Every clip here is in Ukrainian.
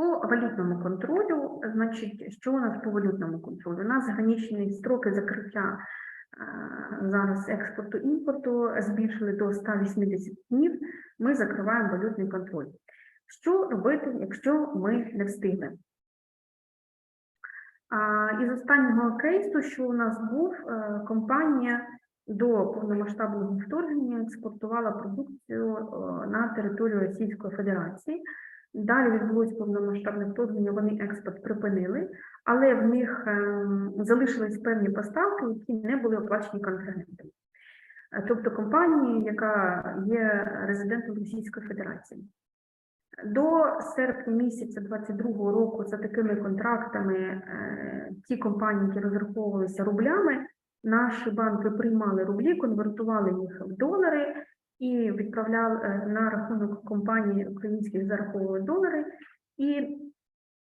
По валютному контролю, значить, що у нас по валютному контролю? У нас граничні строки закриття е, зараз експорту імпорту збільшили до 180 днів. Ми закриваємо валютний контроль. Що робити, якщо ми не встигли? А, Із останнього кейсу, що у нас був, е, компанія до повномасштабного вторгнення експортувала продукцію е, на територію Російської Федерації. Далі відбулось повномасштабне вторгнення, вони експорт припинили, але в них ем, залишились певні поставки, які не були оплачені контрагентами. Е, Тобто компанії, яка є резидентом Російської Федерації. До серпня місяця 22-го року за такими контрактами е, ті компанії, які розраховувалися рублями, наші банки приймали рублі, конвертували їх в долари і відправляли е, на рахунок компаній українських зараховували долари. І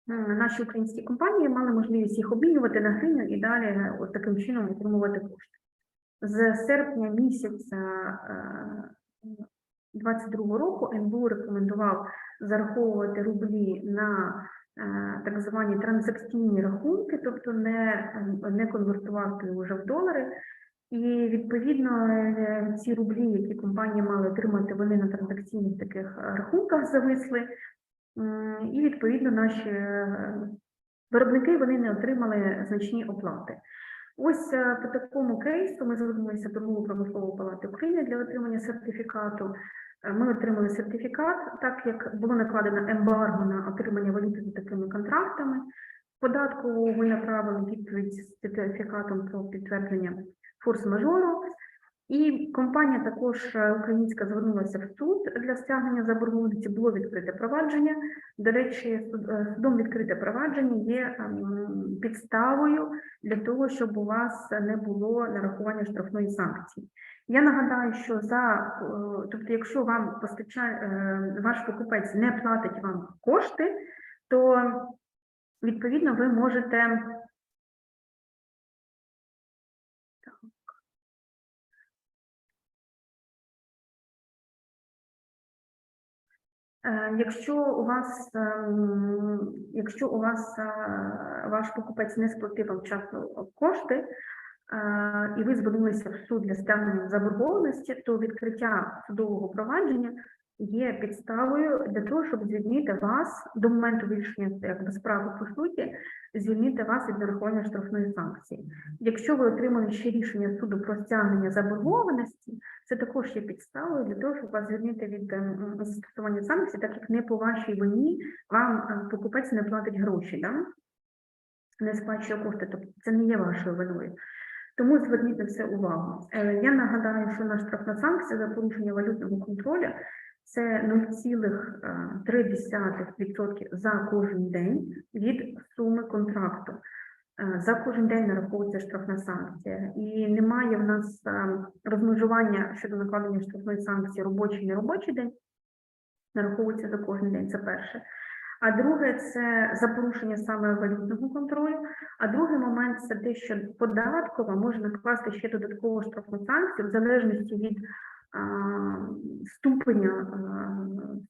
наші українські компанії мали можливість їх обмінювати на гривню і далі е, от таким чином отримувати кошти. З серпня місяця е, 22 року НБУ рекомендував зараховувати рублі на е, так звані транзакційні рахунки, тобто не, не конвертувати вже в долари. І відповідно е, ці рублі, які компанії мали отримати, вони на транзакційних таких е, рахунках зависли. І відповідно наші е, виробники вони не отримали значні оплати. Ось по такому кейсу ми звернулися до МОУ промислової палати України для отримання сертифікату. Ми отримали сертифікат, так як було накладено ембарго на отримання валюти за такими контрактами. Податкову ми направили відповідь з сертифікатом про підтвердження форс-мажору. І компанія також е, українська звернулася в суд для стягнення заборгованості. Було відкрите провадження. До речі, е, судом відкрите провадження є ем, підставою для того, щоб у вас не було нарахування штрафної санкції. Я нагадаю, що за е, тобто, якщо вам постачає ваш покупець не платить вам кошти, то відповідно ви можете. Якщо у вас, ем, якщо у вас е, ваш покупець не сплатив вчасно кошти, е, і ви звернулися в суд для стягнення заборгованості, то відкриття судового провадження є підставою для того, щоб звільнити вас до моменту вирішення якби, справи по суті, звільнити вас від нарахування штрафної санкції. Якщо ви отримали ще рішення суду про стягнення заборгованості, це також є підставою для того, щоб вас звільнити від ем, застосування санкцій, так як не по вашій вині вам е, покупець не платить гроші, да? не сплачує кошти, тобто це не є вашою виною. Тому зверніть на це увагу. Е, Я нагадаю, що наша штрафна санкція за порушення валютного контролю це 0,3% за кожен день від суми контракту. Е, За кожен день нараховується штрафна санкція, і немає в нас е, розмежування щодо накладення штрафної санкції робочий неробочий день. Нараховується за кожен день. Це перше. А друге це за порушення саме валютного контролю. А другий момент це те, що податкова може накласти ще додаткову штрафну санкцію в залежності від ступеня,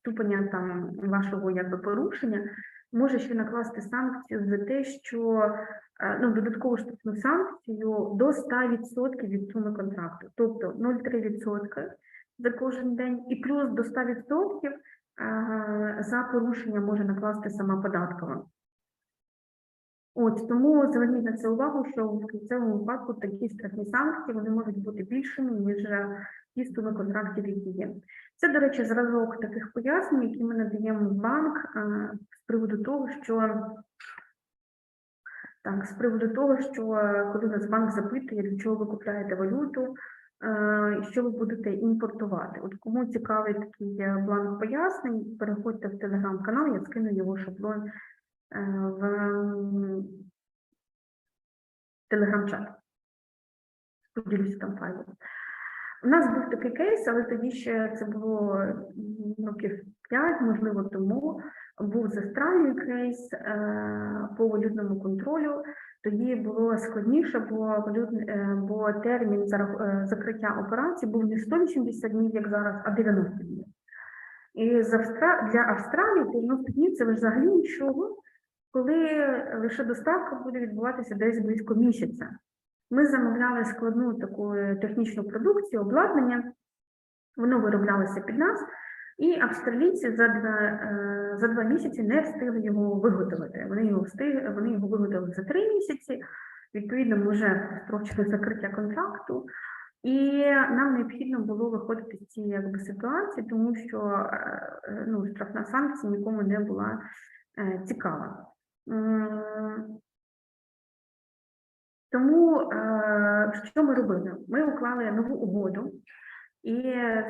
ступеня там вашого якби порушення, може ще накласти санкцію за те, що ну, додаткову штрафну санкцію до 100% від суми контракту, тобто 0,3% за кожен день, і плюс до 100% е, за порушення може накласти сама податкова. От тому зверніть на це увагу, що в кінцевому випадку такі штрафні санкції вони можуть бути більшими, ніж ті суми контрактів, які є. Це, до речі, зразок таких пояснень, які ми надаємо в банк е, з приводу того, що так, з приводу того, що коли нас банк запитує, для чого ви купляєте валюту, і що ви будете імпортувати. От кому цікавий такий е, бланк пояснень, переходьте в телеграм-канал, я скину його шаблон в телеграм-чат. Поділюся там файлом. У нас був такий кейс, але тоді ще це було років 5, можливо, тому був з Австралії кейс е, по валютному контролю. Тоді було складніше, бо валютний, е, бо термін е, закриття операції був не 180 днів, як зараз, а 90 днів. І для Австралії 90 днів це взагалі нічого, коли лише доставка буде відбуватися десь близько місяця. Ми замовляли складну таку технічну продукцію, обладнання, воно вироблялося під нас, і австралійці за два, е, за два місяці не встигли його виготовити. Вони його встиг, вони його виготовили за три місяці. Відповідно, ми вже строчили закриття контракту, і нам необхідно було виходити з цієї ситуації, тому що е, ну, штрафна санкція нікому не була е, цікава. Тому е, що ми робили? Ми уклали нову угоду, і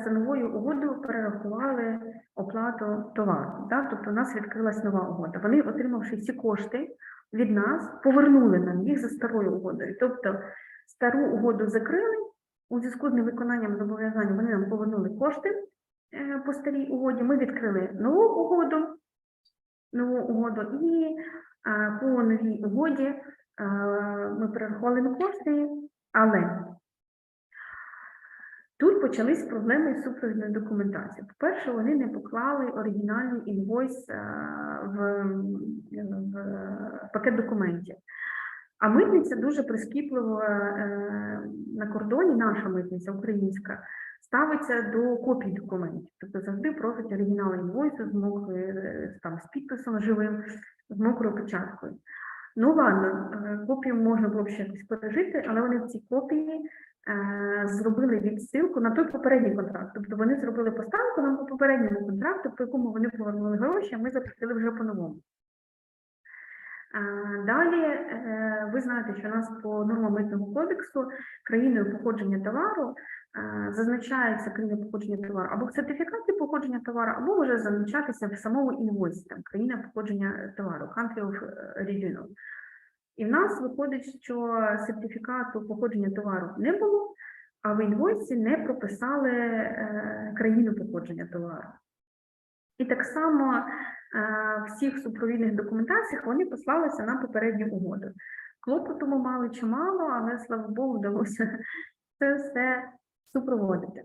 за новою угодою перерахували оплату товару. Так? Тобто у нас відкрилась нова угода. Вони, отримавши ці кошти від нас, повернули нам їх за старою угодою. Тобто стару угоду закрили, у зв'язку з невиконанням зобов'язань вони нам повернули кошти е, по старій угоді. Ми відкрили нову угоду, нову угоду, і по новій угоді ми перерахували кошти, але тут почались проблеми з супровідною документацією. По-перше, вони не поклали оригінальний інвойс в, в пакет документів. А митниця дуже прискіпливо е, на кордоні, наша митниця українська, ставиться до копій документів. Тобто завжди просить оригінал інвойсу з мокрою, е, там, з підписом живим, з мокрою печаткою. Ну ладно, е, копію можна було ще якось пережити, але вони в цій копії е, зробили відсилку на той попередній контракт. Тобто вони зробили поставку по попередньому контракту, по якому вони повернули гроші, а ми заплатили вже по-новому. Е, Далі е, ви знаєте, що у нас по нормам митного кодексу країною походження товару е, зазначається країна походження товару або в сертифікаті походження товару, або може зазначатися в самому інвойсі, там країна походження товару, country of origin. І в нас виходить, що сертифікату походження товару не було, а в інвойсі не прописали е, країну походження товару. І так само е, в всіх супровідних документаціях вони послалися на попередню угоду. Клопоту ми мали чимало, але слава Богу, вдалося це все супроводити.